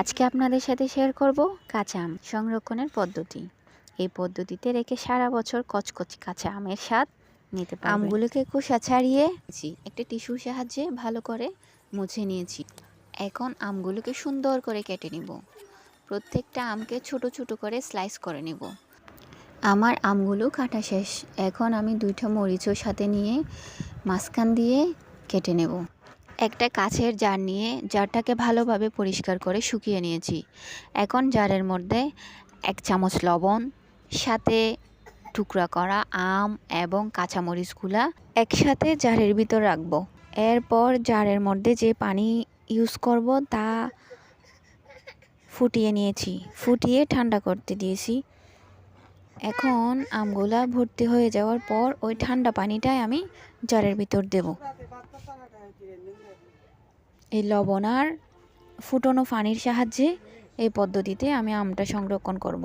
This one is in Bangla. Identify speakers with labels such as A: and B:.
A: আজকে আপনাদের সাথে শেয়ার করব কাঁচা আম সংরক্ষণের পদ্ধতি। এই পদ্ধতিতে রেখে সারা বছর কচকচ কাঁচা আমের স্বাদ নিতে পারবেন। আমগুলোকে খোসা ছাড়িয়ে নিয়েছি। একটা টিস্যুর সাহায্যে ভালো করে মুছে নিয়েছি। এখন আমগুলোকে সুন্দর করে কেটে নিব। প্রত্যেকটা আমকে ছোট ছোট করে স্লাইস করে নেব। আমার আমগুলো কাটা শেষ। এখন আমি দুইটা মরিচও সাথে নিয়ে মাঝখান দিয়ে কেটে নেব। একটা কাছের জার নিয়ে জারটাকে ভালোভাবে পরিষ্কার করে শুকিয়ে নিয়েছি। এখন জারের মধ্যে এক চামচ লবণ, সাথে টুকরা করা আম এবং কাঁচামরিচগুলা একসাথে জারের ভিতর রাখব। এরপর জারের মধ্যে যে পানি ইউজ করব তা ফুটিয়ে নিয়েছি। ফুটিয়ে ঠান্ডা করতে দিয়েছি। এখন আমগুলা ভর্তি হয়ে যাওয়ার পর ওই ঠান্ডা পানিটাই আমি জারের ভিতর দেব। এই লবণ আর ফুটনো পানির সাহায্যে এই পদ্ধতিতে আমি আমটা সংরক্ষণ করব।